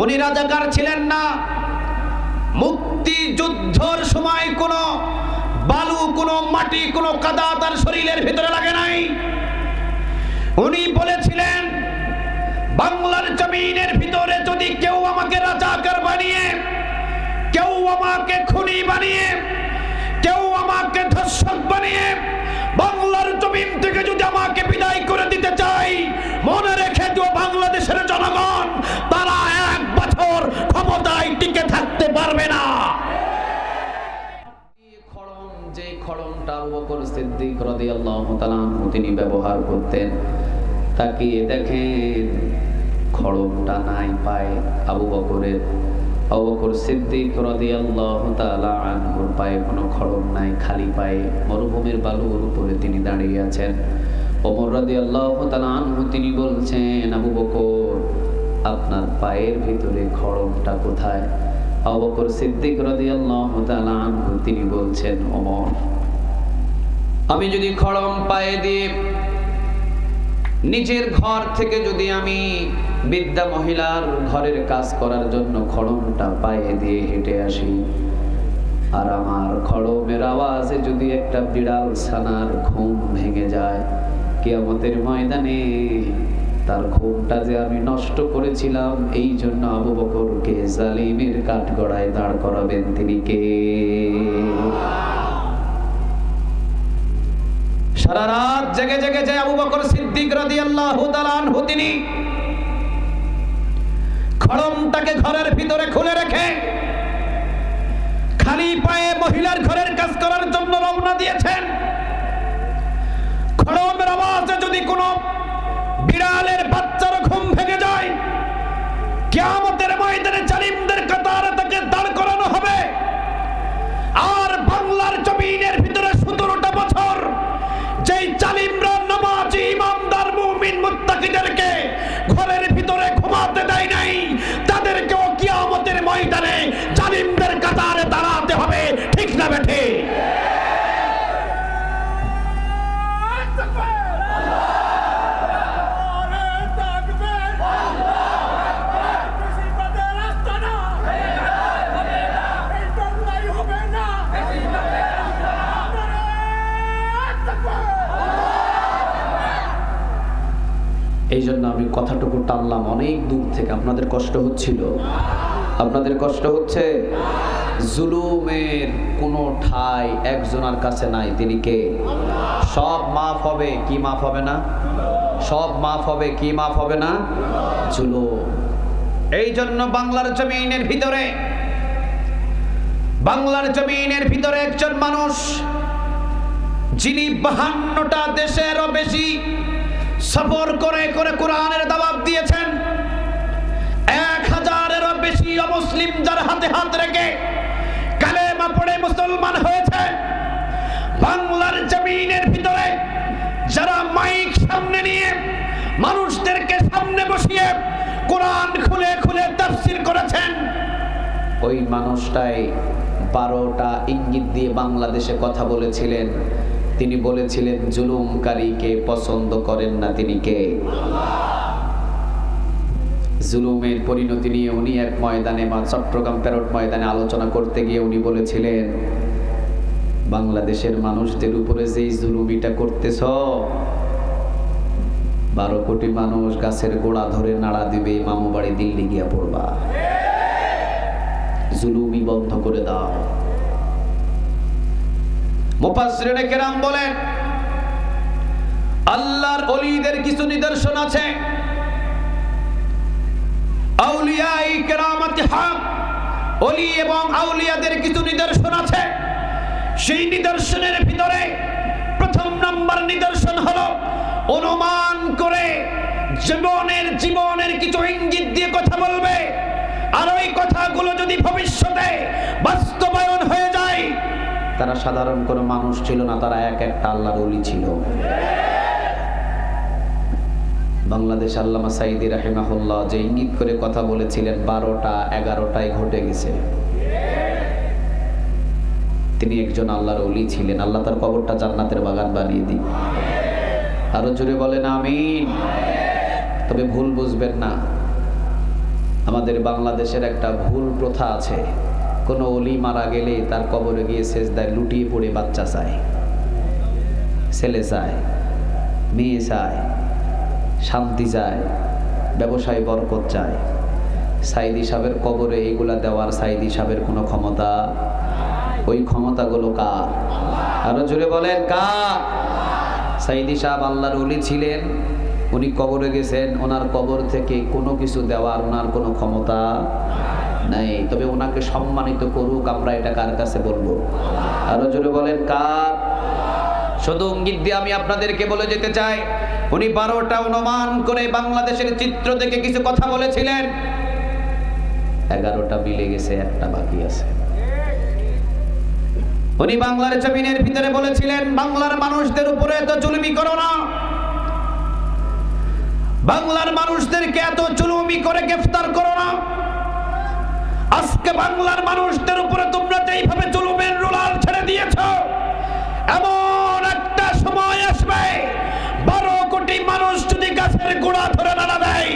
উনি রাজাকার ছিলেন না। মুক্তিযুদ্ধর সময় কোনো বালু, কোনো মাটি, কোনো কাদা তার শরীরের ভিতরে লাগে নাই। উনি বলেছিলেন, বাংলার জমিনের ভিতরে যদি কেউ আমাকে রাজাকার বানিয়ে, কেউ আমাকে খুনি বানিয়ে, কেউ আমাকে ধর্ষক বানিয়ে, বাংলার জমিন থেকে যদি আমাকে বিদায় করে দিতে চাই তিনি ব্যবহার করতেন। তাকিয়ে দেখেন খড়মটা নাই পায়ে আবু বকরের। আবু বকর সিদ্দিক রাদিয়াল্লাহু তাআলা আনহুর পায়ে কোনো খড়ম নাই, খালি পায়ে মরুভূমির বালুর উপরে তিনি দাঁড়িয়ে আছেন। ওমর রাদিয়াল্লাহু তাআলা আনহু তিনি বলছেন, আবু বকর, আপনার পায়ের ভিতরে খড়মটা কোথায়? আবু বকর সিদ্দিক রাদিয়াল্লাহু তাআলা আনহু তিনি বলছেন, ওমর আমি যদি খড়ম পায়ে দিয়ে নিজের ঘর থেকে যদি আমি বিদ্যা মহিলার ঘরের কাজ করার জন্য খড়মটা পায়ে দিয়ে হেঁটে আসি, আর আমার খড়মের আওয়াজে যদি একটা বিড়াল ছানার ঘুম ভেঙে যায়, কিয়ামতের ময়দানে তার ঘুমটা যে আমি নষ্ট করেছিলাম, এই জন্য আবু বকরকে জালিমের কাঠগড়ায় দাঁড় করাবেন তিনি কে? সারা রাত জেগে জেগে যে আবু বকর সিদ্দিক রাদিয়াল্লাহু তাআলা আনহু তিনি খড়মটাকে ঘরের ভিতরে খুলে রেখে খালি পায়ে মহিলার ঘরের কাজ করার জন্য রওনা দিয়েছেন। খড়মের আওয়াজে যদি কোনো বিড়ালের বাচ্চার ঘুম ভেঙে যায়, কিয়ামতের ময়দানে জালিমদের কাতারে তাকে দাঁড় করানো হবে। আর বাংলার জমিনের এই জন্য আমি কথাটুকু টানলাম, অনেক দূর থেকে। আপনাদের কষ্ট হচ্ছিল। আপনাদের কষ্ট হচ্ছে জুলুমের কোনো ঠাই একজনের কাছে নাই। তিনি কে? সব মাফ হবে, কি মাফ হবে না? সব মাফ হবে, কি মাফ হবে না? জুলুম। এই জন্য বাংলার জমিনের ভিতরে, বাংলার জমিনের ভিতরে একজন মানুষ, যিনি বাহান্নটা দেশেরও বেশি সফর করে করে কোরআনের দাবাব দিয়েছেন। এক হাজারেরও বেশি অমুসলিম যার হাতে হাত রেখে কালেমা পড়ে মুসলমান হয়েছে। বাংলার জমিনের ভিতরে যারা মাইক সামনে নিয়ে মানুষদেরকে সামনে বসিয়ে কোরআন খুলে খুলে তাফসির করেছেন, ওই মানুষটাই বারোটা ইঙ্গিত দিয়ে বাংলাদেশে কথা বলেছিলেন। তিনি বলেছিলেন জুলুমকারীকে পছন্দ করেন না তিনি কে? জুলুমের পরিণতি নিয়ে উনি এক ময়দানে বা চট্টগ্রাম প্যারট ময়দানে আলোচনা করতে গিয়ে উনি বলেছিলেন, বাংলাদেশের মানুষদের উপরে যেই জুলুমিটা করতেছ, বারো কোটি মানুষ গাছের গোড়া ধরে নাড়া দিবে, মামু বাড়ি দিল্লি গিয়া পড়বা। জুলুমি বন্ধ করে দাও। কেরাম বলেন, আল্লাহর ওলিদের কিছু নিদর্শন আছে। ওলি এবং আউলিয়াদের কিছু নিদর্শন আছে। সেই নিদর্শনের ভিতরে প্রথম নম্বর নিদর্শন হলো অনুমান করে জীবনের জীবনের কিছু ইঙ্গিত দিয়ে কথা বলবে। আর ওই কথাগুলো যদি ভবিষ্যতে তারা সাধারণ কোনো মানুষ ছিল না, তারা এক একটা আল্লাহর অলি ছিল। বাংলাদেশ আল্লামা সাইদি রাহিমাহুল্লাহ যে ইঙ্গিত করে কথা বলেছিলেন, বারোটা, এগারোটায় ঘটে গেছে। তিনি একজন আল্লাহর অলি ছিলেন। আল্লাহ তার কবরটা জান্নাতের বাগান বানিয়ে দিই আরও জোরে বলেন, আমিন। তবে ভুল বুঝবেন না। আমাদের বাংলাদেশের একটা ভুল প্রথা আছে। কোনো অলি মারা গেলে তার কবরে গিয়ে শেষদায় লুটিয়ে পড়ে বাচ্চা চায়, ছেলে চায়, মেয়ে চায়, শান্তি চায়, ব্যবসায় বরকত চায়। সাইদি সাহেবের কবরে এইগুলা দেওয়ার সাইদি সাহেবের কোনো ক্ষমতা? ওই ক্ষমতাগুলো কার? আরও জোরে বলেন, কার? সাইদি সাহেব আল্লাহর অলি ছিলেন, উনি কবরে গেছেন, ওনার কবর থেকে কোনো কিছু দেওয়ার ওনার কোনো ক্ষমতা? নাই, তবে ওনাকে সম্মানিত করুক, আমরা এটা কার কাছে বলব? আরও জোরে বলেন, কার? শুধু ইঙ্গিত দিয়ে আমি আপনাদেরকে বলে যেতে চাই, উনি বারোটা অনুমান করে বাংলাদেশের চিত্র থেকে কিছু কথা বলেছিলেন। এগারোটা মিলে গেছে, একটা বাকি আছে। উনি বাংলার জমিনের ভিতরে বলেছিলেন, বাংলার মানুষদের উপরে এত জুলুমি করো না। বাংলার মানুষদেরকে এত জুলুমি করে গ্রেফতার করো না। আজকে বাংলার মানুষদের উপরে তোমরা যেইভাবে জুলুমের রুলার ছেড়ে দিয়েছ, এমন একটা সময় আসবে, বারো কোটি মানুষ যদি গাছের গোড়া ধরে নাড়া দেয়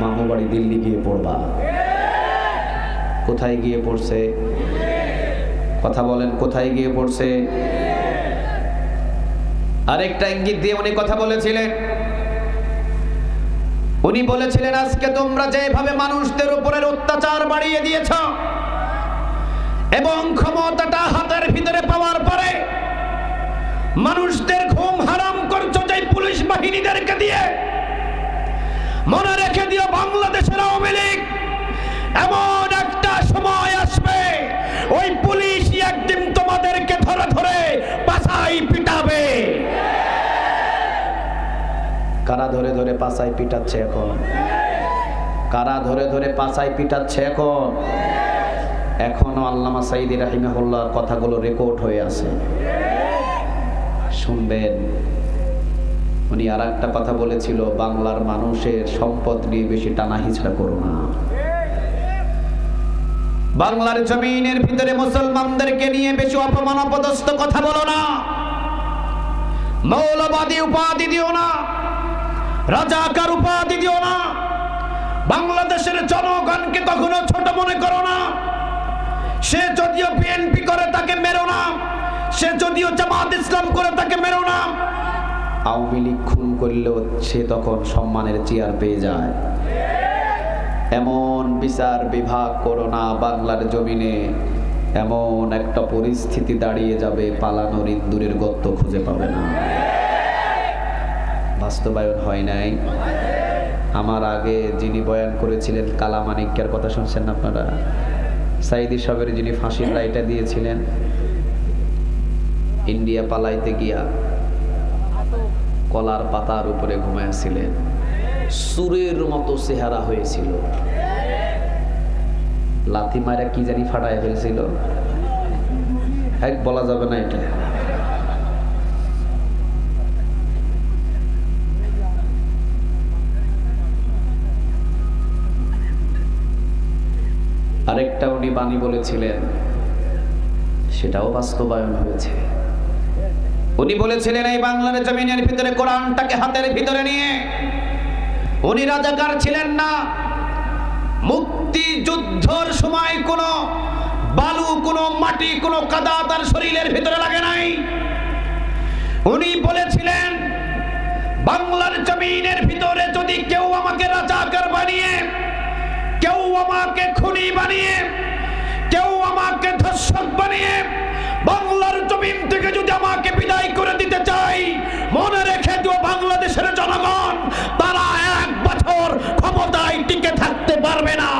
মামু বাড়ি দিল্লি গিয়ে পড়বা। কোথায় গিয়ে পড়ছে? কথা বলেন, কোথায় গিয়ে পড়ছে? আরেকটা ইঙ্গিত দিয়ে উনি কথা বলেছিলেন। উনি বলেছিলেন, আজকে তোমরা যেভাবে মানুষদের উপরের অত্যাচার বাড়িয়ে দিয়েছ এবং ক্ষমতাটা হাতের ভিতরে পাওয়ার পরে মানুষদের ঘুম হারাম করছ যে পুলিশ বাহিনীদেরকে দিয়ে। মনে রেখে দিও, বাংলাদেশের আওয়ামী লীগ এমন একটা সময় আসবে ওই পুলিশই একদিন তোমাদেরকে ধরে ধরে পাশাই পিটাবে কারা ধরে ধরে পাছায় পিটাচ্ছে এখন? কারা ধরে ধরে পাছায় পিটাচ্ছে এখন? এখনও আল্লামা সাইদি রাহিমাহুল্লাহর কথাগুলো রেকর্ড হয়ে আছে। শুনবেন। উনি আর একটা কথা বলেছিল, বাংলার মানুষের সম্পদ নিয়ে বেশি টানা হিচড়া করো না। বাংলার জমিনের ভিতরে মুসলমানদেরকে নিয়ে বেশি অপমান অপদস্থ কথা বলো না। মৌলবাদী উপাধি দিও না। রাজাকার উপাধি দিও না? বাংলাদেশের জনগণকে কখনো ছোট মনে করো না। সে যদিও বিএনপি করে তাকে মেরো না, সে যদিও জামাত ইসলাম করে তাকে মেরো না। আওয়ামী লীগ খুন করলেও সে তখন সম্মানের চেয়ার পেয়ে যায়। এমন বিচার বিভাগ করো না বাংলার জমিনে। এমন একটা পরিস্থিতি দাঁড়িয়ে যাবে, পালানোর ইন্দুরের গর্ত খুঁজে পাবে না। বাস্তবায়ন হয় নাই। আমার আগে যিনি বয়ান করেছিলেন কালামানিক্যের কথা শুনছেন আপনারা? সাইদি সবের যিনি ফাঁসির রায়টা দিয়েছিলেন, ইন্ডিয়া পালাইতে গিয়া কলার পাতার উপরে ঘুমাইছিলেন সুরের মতো চেহারা হয়েছিল। লাথি মারা কি জানি ফাটায় ফেলছিল। এক বলা যাবে না এটা। আরেকটা উনি বাণী বলেছিলেন, সেটাও বাস্তবায়ন হয়েছে। উনি বলেছিলেন, এই বাংলার জমিনের ভিতরে কোরআনটাকে হাতের ভিতরে নিয়ে, উনি রাজাকার ছিলেন না। মুক্তি যুদ্ধর সময় কোনো বালু, কোনো মাটি, কোনো কাদা তার শরীরের ভিতরে লাগে নাই। উনি বলেছিলেন, বাংলার বানিয়ে, কেউ আমাকে ধর্ষক বানিয়ে, বাংলার জমিন থেকে যদি আমাকে বিদায় করে দিতে চাই, মনে রেখে দিও বাংলাদেশের জনগণ, তারা এক বছর ক্ষমতায় টিকে থাকতে পারবে না।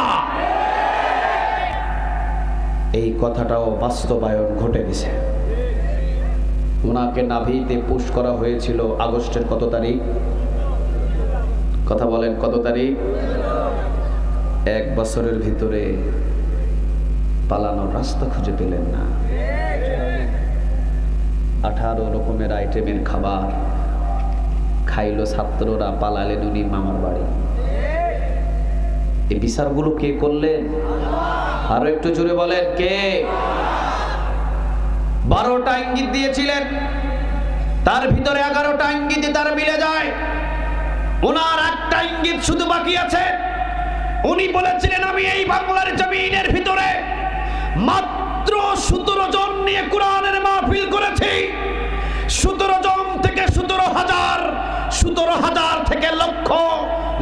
এই কথাটাও বাস্তবায়ন ঘটে গেছে। ওনাকে নাভিতে পুশ করা হয়েছিল আগস্টের কত তারিখ? কথা বলেন, কত তারিখ? এক বছরের ভিতরে পালানোর রাস্তা খুঁজে পেলেন না। আঠারো রকমের আইটেমের খাবার খাইলো ছাত্ররা, পালালেন উনি মামার বাড়ি। এই বিচারগুলো কে করলেন? আরও একটু জোরে বলেন, কে? বারোটা ইঙ্গিত দিয়েছিলেন, তার ভিতরে এগারোটা ইঙ্গিত তার মিলে যায়। ওনার একটা ইঙ্গিত শুধু বাকি আছে। উনি বলেছিলেন, আমি এই বাংলার জমিনের ভিতরে মাত্র সতেরো জন নিয়ে কোরআনের মাহফিল করেছি। সতেরো জন থেকে সতেরো হাজার সতেরো হাজার থেকে লক্ষ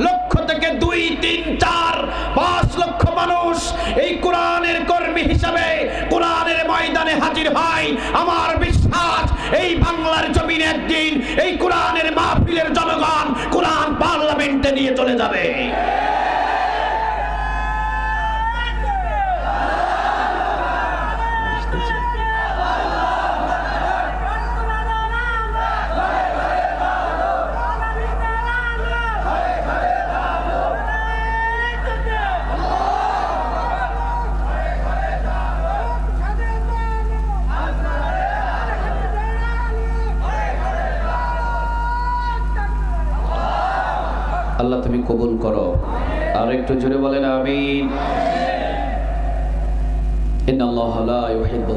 লক্ষ থেকে দুই, তিন, চার, পাঁচ লক্ষ মানুষ এই কোরআনের কর্মী হিসাবে কোরআনের ময়দানে হাজির হয়। আমার বিশ্বাস, এই বাংলার জমিনে একদিন এই কোরআনের মাহফিলের জনগণ কোরআন পার্লামেন্টে নিয়ে চলে যাবে। আল্লাহ তুমি কবুল করো। আর একটু জোরে বলেন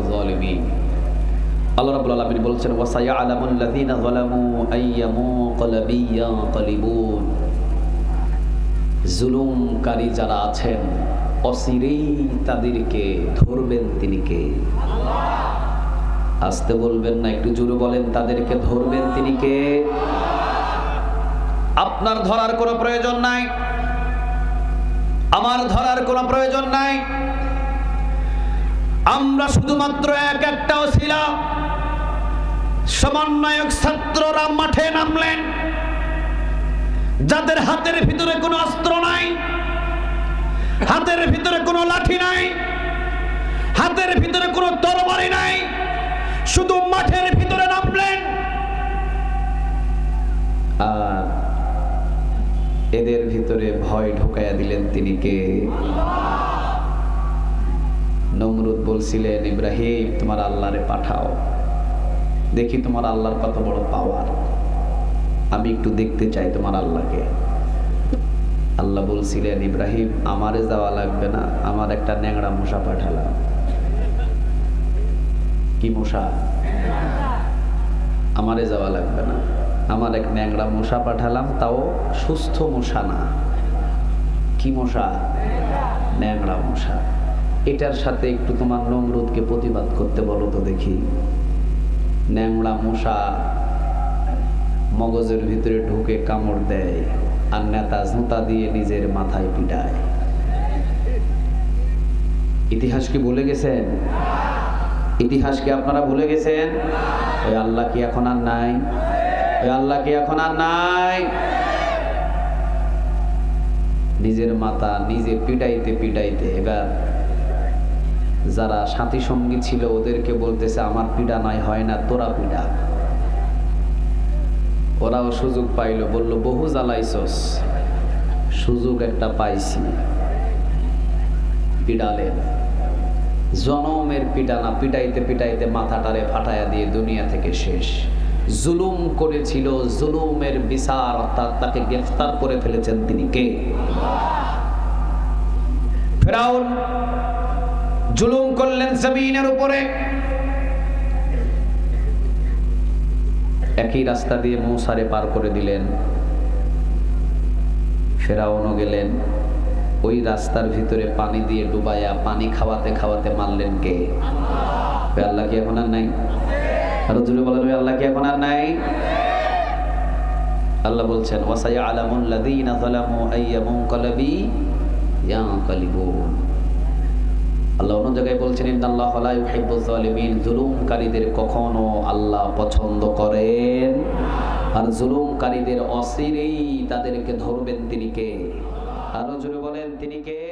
যালিমিন আল্লাহ বলছেন আইয়ামু জুলুমকারী যারা আছেন, অচিরেই তাদেরকে ধরবেন তিনি কে? আসতে বলবেন না, একটু জোরে বলেন, তাদেরকে ধরবেন তিনি কে? আপনার ধরার কোনো প্রয়োজন নাই। আমার ধরার কোনো প্রয়োজন নাই। আমরা শুধুমাত্র এক একটা ছিলা। সমন্বয়ক ছাত্ররা মাঠে নামলেন। যাদের হাতের ভিতরে কোনো অস্ত্র নাই, হাতের ভিতরে কোনো লাঠি নাই, হাতের ভিতরে কোনো তরবারি নাই, শুধু মাঠের এদের ভিতরে ভয় ঢুকাইয়া দিলেন তিনি কে? নমরুদ বলছিলেন, ইব্রাহিম, তোমার আল্লাহরে পাঠাও। দেখি তোমার আল্লাহর কত বড় পাওয়ার আমি একটু দেখতে চাই তোমার আল্লাহকে। আল্লাহ বলছিলেন, ইব্রাহিম, আমারে যাওয়া লাগবে না। আমার একটা ন্যাংড়া মশা পাঠালাম। কি মশা? আমারে যাওয়া লাগবে না। আমার এক ন্যাংরা মশা পাঠালাম, তাও সুস্থ মশা না। কি মশা? ন্যাংরা মশা। এটার সাথে একটু তোমার নমরুদকে প্রতিবাদ করতে বলো তো দেখি। ন্যাংরা মশা মগজের ভিতরে ঢুকে কামড় দেয় আর নেতা জুতা দিয়ে নিজের মাথায় পিটায়। ইতিহাস কি ভুলে গেছেন? ইতিহাস কি আপনারা ভুলে গেছেন? ওই আল্লাহ কি এখন আর নাই? আল্লাহ কি এখন আর নাই? নিজের মাথা নিজে পিটাইতে পিটাইতে এবার যারা সাথী সঙ্গী ছিল ওদেরকে বলতেছে, আমার পিডা নাই, হয় না, তোরা পিডা ওরাও সুযোগ পাইলো, বলল, বহু জ্বালাইছস, সুযোগ একটা পাইছি। পিডালেন জনমের পিটানা পিটাইতে পিটাইতে মাথাটারে ফাটাইয়া দিয়ে দুনিয়া থেকে শেষ। জুলুম করেছিল, জুলুমের বিচার অর্থাৎ তাকে গ্রেফতার করে ফেলেছেন তিনি। কে? ফেরাউন, জুলুম করলেন জমিনের উপরে। একই রাস্তা দিয়ে মৌসারে পার করে দিলেন। ফেরাউনও গেলেন। ওই রাস্তার ভিতরে পানি দিয়ে ডুবাইয়া পানি খাওয়াতে খাওয়াতে মারলেন কে? আল্লাহ কি এখন আর নাই? আরও জুড়ে বলেন, ওই আল্লাহ কি এখন আর নাই? আল্লাহ বলছেন যালামু আইয়া মুনকালাবি ইয়ানকালিবুন। আল্লাহ অন্য জায়গায় বলছেন, ইন্নাল্লাহ লা জুলুমকারীদের কখনো আল্লাহ পছন্দ করেন। আর জুলুমকারীদের অচিরেই তাদেরকে ধরবেন তিনি কে? আরও জোরে বলেন, তিনি কে?